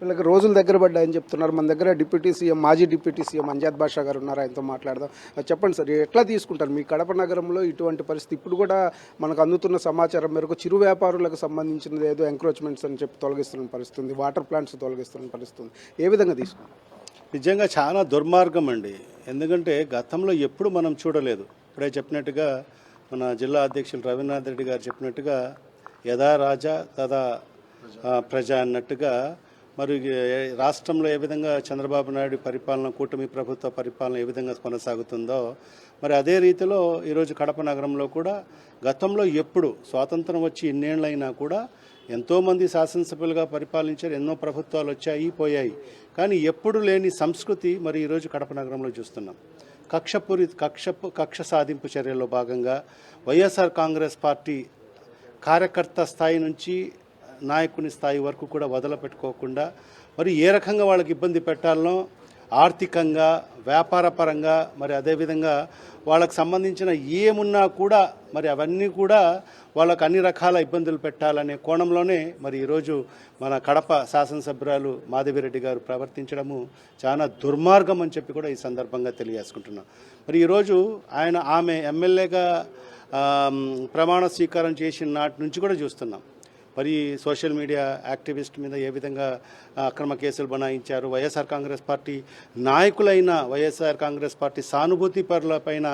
వీళ్ళకి రోజులు దగ్గర పడ్డాయని చెప్తున్నారు. మన దగ్గర డిప్యూటీ సీఎం మాజీ డిప్యూటీ సీఎం అంజాద్ బాషా గారు ఉన్నారు. ఆయనతో మాట్లాడదాం. చెప్పండి సార్ ఎట్లా తీసుకుంటారు? మీ కడప నగరంలో ఇటువంటి పరిస్థితి ఇప్పుడు కూడా మనకు అందుతున్న సమాచారం మేరకు చిరు వ్యాపారులకు సంబంధించినది ఏదో ఎంక్రోచ్మెంట్స్ అని చెప్పి తొలగిస్తున్న పరిస్థితుంది వాటర్ ప్లాంట్స్ తొలగిస్తున్న పరిస్థితుంది ఏ విధంగా తీసుకుంటారు? నిజంగా చాలా దుర్మార్గం అండి. ఎందుకంటే గతంలో ఎప్పుడు మనం చూడలేదు. ఇప్పుడే చెప్పినట్టుగా మన జిల్లా అధ్యక్షులు రవీంద్రనాథ్ రెడ్డి గారు చెప్పినట్టుగా యథా రాజా తదా ప్రజ అన్నట్టుగా మరి రాష్ట్రంలో ఏ విధంగా చంద్రబాబు నాయుడు పరిపాలన కూటమి ప్రభుత్వ పరిపాలన ఏ విధంగా కొనసాగుతుందో మరి అదే రీతిలో ఈరోజు కడప నగరంలో కూడా గతంలో ఎప్పుడు స్వాతంత్రం వచ్చి ఇన్నేళ్ళైనా కూడా ఎంతోమంది శాసనసభ్యులుగా పరిపాలించారు ఎన్నో ప్రభుత్వాలు వచ్చాయి పోయాయి. కానీ ఎప్పుడు లేని సంస్కృతి మరి ఈరోజు కడప నగరంలో చూస్తున్నాం. కక్షపూరి కక్ష కక్ష సాధింపు చర్యల్లో భాగంగా వైఎస్ఆర్ కాంగ్రెస్ పార్టీ కార్యకర్త స్థాయి నుంచి నాయకుని స్థాయి వరకు కూడా వదలపెట్టుకోకుండా మరి ఏ రకంగా వాళ్ళకి ఇబ్బంది పెట్టాలనో ఆర్థికంగా వ్యాపారపరంగా మరి అదేవిధంగా వాళ్ళకు సంబంధించిన ఏమున్నా కూడా మరి అవన్నీ కూడా వాళ్ళకు అన్ని రకాల ఇబ్బందులు పెట్టాలనే కోణంలోనే మరి ఈరోజు మన కడప శాసనసభ్యురాలు మాధవిరెడ్డి గారు ప్రవర్తించడము చాలా దుర్మార్గం అని చెప్పి కూడా ఈ సందర్భంగా తెలియజేసుకుంటున్నాం. మరి ఈరోజు ఆయన ఆమె ఎమ్మెల్యేగా ప్రమాణ స్వీకారం చేసిన నాటి నుంచి కూడా చూస్తున్నాం. మరి సోషల్ మీడియా యాక్టివిస్ట్ మీద ఏ విధంగా అక్రమ కేసులు బనాయించారు? వైఎస్ఆర్ కాంగ్రెస్ పార్టీ నాయకులైన వైఎస్ఆర్ కాంగ్రెస్ పార్టీ సానుభూతి పరులపైన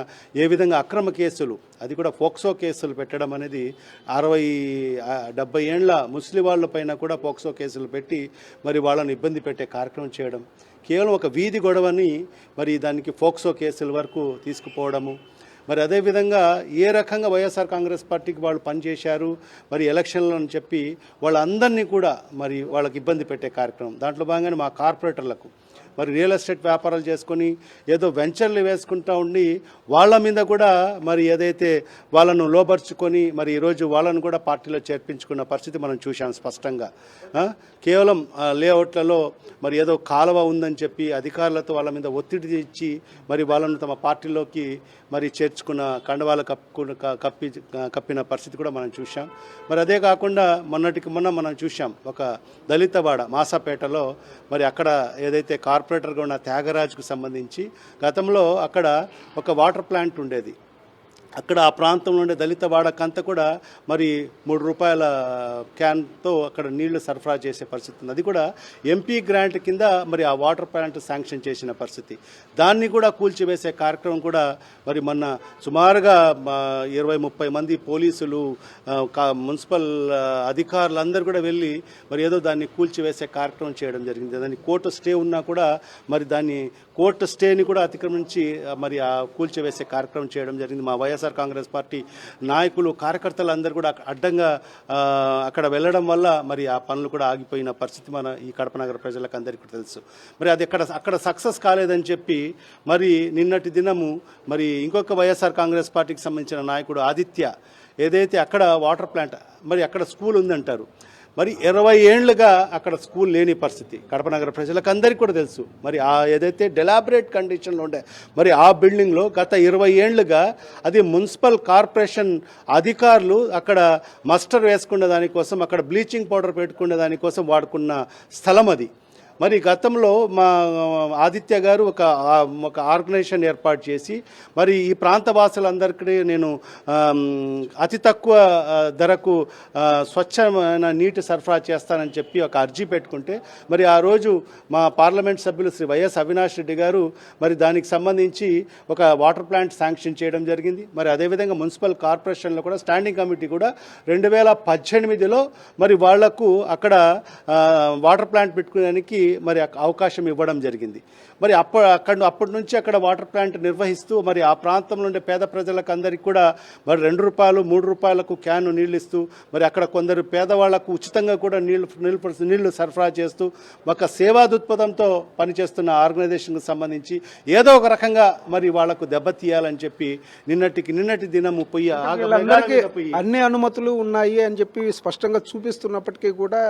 ఏ విధంగా అక్రమ కేసులు అది కూడా పోక్సో కేసులు పెట్టడం అనేది అరవై డెబ్బై ఏండ్ల ముస్లిం వాళ్ళ పైన కూడా పోక్సో కేసులు పెట్టి మరి వాళ్ళని ఇబ్బంది పెట్టే కార్యక్రమం చేయడం. కేవలం ఒక వీధి గొడవని మరి దానికి ఫోక్సో కేసుల వరకు తీసుకుపోవడము మరి అదేవిధంగా ఏ రకంగా వైఎస్ఆర్ కాంగ్రెస్ పార్టీకి వాళ్ళు పనిచేశారు మరి ఎలక్షన్లో అని చెప్పి వాళ్ళందరినీ కూడా మరి వాళ్ళకి ఇబ్బంది పెట్టే కార్యక్రమం. దాంట్లో భాగంగానే మా కార్పొరేటర్లకు మరి రియల్ ఎస్టేట్ వ్యాపారాలు చేసుకొని ఏదో వెంచర్లు వేసుకుంటా ఉండి వాళ్ళ మీద కూడా మరి ఏదైతే వాళ్ళను లోపరుచుకొని మరి ఈరోజు వాళ్ళను కూడా పార్టీలో చేర్పించుకున్న పరిస్థితి మనం చూశాం స్పష్టంగా. కేవలం లేఅవుట్లలో మరి ఏదో కాలువ ఉందని చెప్పి అధికారులతో వాళ్ళ మీద ఒత్తిడి ఇచ్చి మరి వాళ్ళను తమ పార్టీలోకి మరి చేర్చుకున్న కండవాలు కప్పుకున్న కప్పి కప్పిన పరిస్థితి కూడా మనం చూశాం. మరి అదే కాకుండా మొన్నటికి మొన్న మనం చూశాం ఒక దళితవాడ మాసాపేటలో మరి అక్కడ ఏదైతే కార్ కార్పొరేటర్గా ఉన్న త్యాగరాజ్కు సంబంధించి గతంలో అక్కడ ఒక వాటర్ ప్లాంట్ ఉండేది. అక్కడ ఆ ప్రాంతంలో ఉండే దళిత వాడకంతా కూడా మరి మూడు రూపాయల క్యాన్తో అక్కడ నీళ్ళు సరఫరా చేసే పరిస్థితి ఉంది. అది కూడా ఎంపీ గ్రాంట్ కింద మరి ఆ వాటర్ ప్లాంట్ శాంక్షన్ చేసిన పరిస్థితి. దాన్ని కూడా కూల్చివేసే కార్యక్రమం కూడా మరి మొన్న సుమారుగా ఇరవై ముప్పై మంది పోలీసులు కా- మున్సిపల్ అధికారులందరూ కూడా వెళ్ళి మరి ఏదో దాన్ని కూల్చివేసే కార్యక్రమం చేయడం జరిగింది. దాన్ని కోర్టు స్టే ఉన్నా కూడా మరి దాన్ని కోర్టు స్టేని కూడా అతిక్రమించి మరి ఆ కూల్చివేసే కార్యక్రమం చేయడం జరిగింది. మా వైఎస్ఆర్ కాంగ్రెస్ పార్టీ నాయకులు కార్యకర్తలు అందరూ కూడా అడ్డంగా అక్కడ వెళ్ళడం వల్ల మరి ఆ పనులు కూడా ఆగిపోయిన పరిస్థితి మన ఈ కడప నగర ప్రజలకు అందరికీ తెలుసు. మరి అది అక్కడ అక్కడ సక్సెస్ కాలేదని చెప్పి మరి నిన్నటి దినము మరి ఇంకొక వైఎస్ఆర్ కాంగ్రెస్ పార్టీకి సంబంధించిన నాయకుడు ఆదిత్య ఏదైతే అక్కడ వాటర్ ప్లాంట్ మరి అక్కడ స్కూల్ ఉందంటారు మరి ఇరవై ఏళ్ళుగా అక్కడ స్కూల్ లేని పరిస్థితి. కడప నగర ప్రజలకు అందరికీ కూడా తెలుసు. మరి ఆ ఏదైతే డెలాబరేట్ కండిషన్లో ఉండే మరి ఆ బిల్డింగ్లో గత ఇరవై ఏళ్ళుగా అది మున్సిపల్ కార్పొరేషన్ అధికారులు అక్కడ మస్టర్ వేసుకునే దానికోసం అక్కడ బ్లీచింగ్ పౌడర్ పెట్టుకునే దానికోసం వాడుకున్న స్థలం అది. మరి గతంలో మా ఆదిత్య గారు ఒక ఒక ఆర్గనైజేషన్ ఏర్పాటు చేసి మరి ఈ ప్రాంత వాసులందరికీ నేను అతి తక్కువ ధరకు స్వచ్ఛమైన నీటి సరఫరా చేస్తానని చెప్పి ఒక అర్జీ పెట్టుకుంటే మరి ఆ రోజు మా పార్లమెంట్ సభ్యులు శ్రీ వైఎస్ అవినాష్ రెడ్డి గారు మరి దానికి సంబంధించి ఒక వాటర్ ప్లాంట్ శాంక్షన్ చేయడం జరిగింది. మరి అదేవిధంగా మున్సిపల్ కార్పొరేషన్లో కూడా స్టాండింగ్ కమిటీ కూడా రెండు వేల పద్దెనిమిదిలో మరి వాళ్ళకు అక్కడ వాటర్ ప్లాంట్ పెట్టుకోవడానికి మరి అవకాశం ఇవ్వడం జరిగింది. మరి అప్ప అక్కడ అప్పటి నుంచి అక్కడ వాటర్ ప్లాంట్ నిర్వహిస్తూ మరి ఆ ప్రాంతంలో ఉండే పేద ప్రజలకు అందరికీ కూడా మరి రెండు రూపాయలు మూడు రూపాయలకు క్యాన్ నీళ్ళు ఇస్తూ మరి అక్కడ కొందరు పేదవాళ్ళకు ఉచితంగా కూడా నీళ్ళు నీళ్ళు నీళ్ళు సరఫరా చేస్తూ ఒక సేవా దృక్పథంతో పనిచేస్తున్న ఆర్గనైజేషన్కి సంబంధించి ఏదో ఒక రకంగా మరి వాళ్ళకు దెబ్బతీయాలని చెప్పి నిన్నటికి నిన్నటి దినము పోయి అన్ని అనుమతులు ఉన్నాయి అని చెప్పి స్పష్టంగా చూపిస్తున్నప్పటికీ కూడా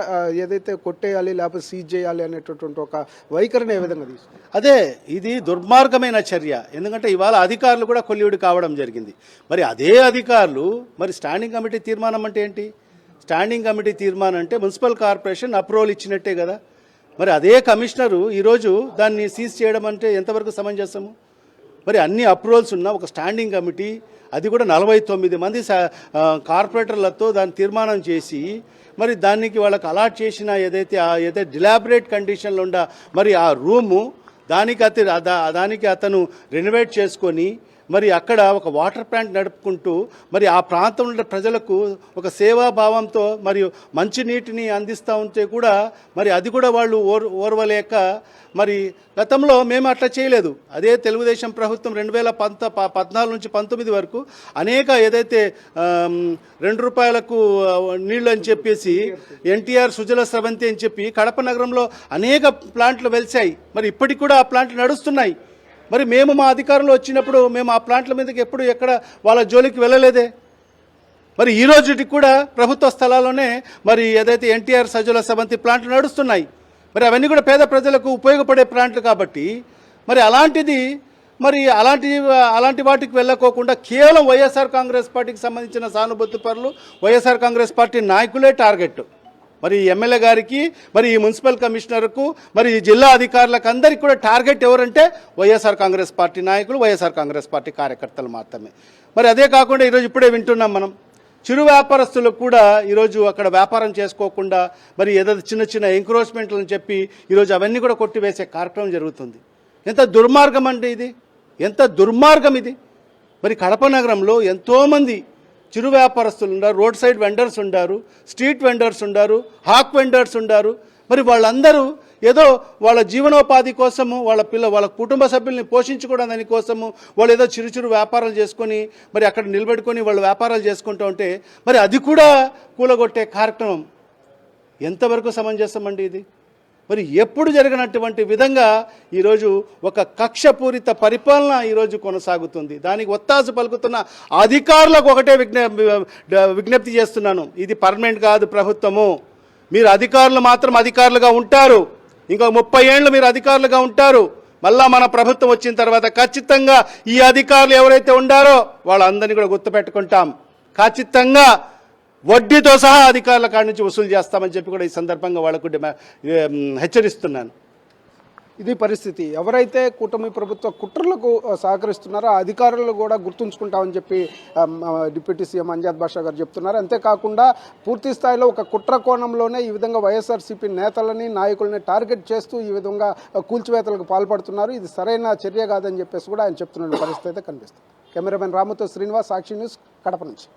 ఏదైతే కొట్టేయాలి లేకపోతే సీజ్ చేయాలి అనేటటువంటి ఒక వైఖరిని ఏ విధంగా తీసుకుంటారు అదే ఇది దుర్మార్గమైన చర్య. ఎందుకంటే ఇవాళ అధికారులు కూడా కొల్లివిడి కావడం జరిగింది. మరి అదే అధికారులు మరి స్టాండింగ్ కమిటీ తీర్మానం అంటే ఏంటి? స్టాండింగ్ కమిటీ తీర్మానం అంటే మున్సిపల్ కార్పొరేషన్ అప్రూవల్ ఇచ్చినట్టే కదా. మరి అదే కమిషనరు ఈరోజు దాన్ని సీజ్ చేయడం అంటే ఎంతవరకు సమంజసము? మరి అన్ని అప్రూవల్స్ ఉన్న ఒక స్టాండింగ్ కమిటీ అది కూడా నలభై తొమ్మిది మంది సా- కార్పొరేటర్లతో దాన్ని తీర్మానం చేసి మరి దానికి వాళ్ళకి అలాట్ చేసిన ఏదైతే ఆ ఏదైతే డిలాబరేట్ కండిషన్లో ఉండ మరి ఆ రూము దానికి అతి దా- దానికి అతను రెనోవేట్ చేసుకొని మరి అక్కడ ఒక వాటర్ ప్లాంట్ నడుపుకుంటూ మరి ఆ ప్రాంతంలో ఉండే ప్రజలకు ఒక సేవాభావంతో మరియు మంచినీటిని అందిస్తూ ఉంటే కూడా మరి అది కూడా వాళ్ళు ఓర్ ఓర్వలేక మరి గతంలో మేము అట్లా చేయలేదు. అదే తెలుగుదేశం ప్రభుత్వం రెండు వేల పంత ప- పద్నాలుగు నుంచి పంతొమ్మిది వరకు అనేక ఏదైతే రెండు రూపాయలకు నీళ్ళు అని చెప్పేసి ఎన్టీఆర్ సుజల స్రవంతి అని చెప్పి కడప నగరంలో అనేక ప్లాంట్లు వెలిసాయి మరి ఇప్పటికి కూడా ఆ ప్లాంట్లు నడుస్తున్నాయి. మరి మేము మా అధికారంలో వచ్చినప్పుడు మేము ఆ ప్లాంట్ల మీదకి ఎప్పుడు ఎక్కడ వాళ్ళ జోలికి వెళ్ళలేదే? మరి ఈ రోజుకి కూడా ప్రభుత్వ స్థలాల్లోనే మరి ఏదైతే ఎన్టీఆర్ సజల సమంతి ప్లాంట్లు నడుస్తున్నాయి మరి అవన్నీ కూడా పేద ప్రజలకు ఉపయోగపడే ప్లాంట్లు కాబట్టి మరి అలాంటిది మరి అలాంటి అలాంటి వాటికి వెళ్ళకోకుండా కేవలం వైఎస్ఆర్ కాంగ్రెస్ పార్టీకి సంబంధించిన సానుభూతి పరులు వైఎస్ఆర్ కాంగ్రెస్ పార్టీ నాయకులే టార్గెట్. మరి ఎమ్మెల్యే గారికి మరి ఈ మున్సిపల్ కమిషనర్కు మరి ఈ జిల్లా అధికారులకు అందరికీ కూడా టార్గెట్ ఎవరంటే వైఎస్ఆర్ కాంగ్రెస్ పార్టీ నాయకులు వైఎస్ఆర్ కాంగ్రెస్ పార్టీ కార్యకర్తలు మాత్రమే. మరి అదే కాకుండా ఈరోజు ఇప్పుడే వింటున్నాం మనం. చిరు వ్యాపారస్తులకు కూడా ఈరోజు అక్కడ వ్యాపారం చేసుకోకుండా మరి ఏదో చిన్న చిన్న ఎంక్రోచ్మెంట్లను చెప్పి ఈరోజు అవన్నీ కూడా కొట్టివేసే కార్యక్రమం జరుగుతుంది. ఎంత దుర్మార్గం అంటే ఇది? ఎంత దుర్మార్గం ఇది? మరి కడప నగరంలో ఎంతోమంది చిరు వ్యాపారస్తులు ఉన్నారు రోడ్ సైడ్ వెండర్స్ ఉండారు స్ట్రీట్ వెండర్స్ ఉండారు హాక్ వెండర్స్ ఉండారు. మరి వాళ్ళందరూ ఏదో వాళ్ళ జీవనోపాధి కోసము వాళ్ళ పిల్ల వాళ్ళ కుటుంబ సభ్యుల్ని పోషించుకోవడం దానికోసము వాళ్ళు ఏదో చిరు చిరు వ్యాపారాలు చేసుకొని మరి అక్కడ నిలబెట్టుకొని వాళ్ళు వ్యాపారాలు చేసుకుంటూ ఉంటే మరి అది కూడా కూలగొట్టే కార్యక్రమం. ఎంతవరకు సమంజసం అండి ఇది? మరి ఎప్పుడు జరిగినటువంటి విధంగా ఈరోజు ఒక కక్షపూరిత పరిపాలన ఈరోజు కొనసాగుతుంది. దానికి ఒత్తాసు పలుకుతున్న అధికారులకు ఒకటే విజ్ఞప్తి చేస్తున్నాను. ఇది పర్మనెంట్ కాదు ప్రభుత్వము. మీరు అధికారులు మాత్రం అధికారులుగా ఉంటారు. ఇంకా ముప్పై ఏళ్ళు మీరు అధికారులుగా ఉంటారు. మళ్ళా మన ప్రభుత్వం వచ్చిన తర్వాత ఖచ్చితంగా ఈ అధికారులు ఎవరైతే ఉండారో వాళ్ళందరినీ కూడా గుర్తుపెట్టుకుంటాం. ఖచ్చితంగా వడ్డీతో సహా అధికారుల కాడి నుంచి వసూలు చేస్తామని చెప్పి కూడా ఈ సందర్భంగా వాళ్ళకు హెచ్చరిస్తున్నాను. ఇది పరిస్థితి. ఎవరైతే కూటమి ప్రభుత్వ కుట్రలకు సహకరిస్తున్నారో అధికారులు కూడా గుర్తుంచుకుంటామని చెప్పి డిప్యూటీ సీఎం అంజాద్ బాషా గారు చెప్తున్నారు. అంతేకాకుండా పూర్తి స్థాయిలో ఒక కుట్ర కోణంలోనే ఈ విధంగా వైఎస్ఆర్సీపీ నేతలని నాయకులని టార్గెట్ చేస్తూ ఈ విధంగా కూల్చివేతలకు పాల్పడుతున్నారు. ఇది సరైన చర్య కాదని చెప్పేసి కూడా ఆయన చెప్తున్న పరిస్థితి అయితే కనిపిస్తుంది. కెమెరామెన్ రాముతో శ్రీనివాస్ సాక్షి న్యూస్ కడప నుంచి.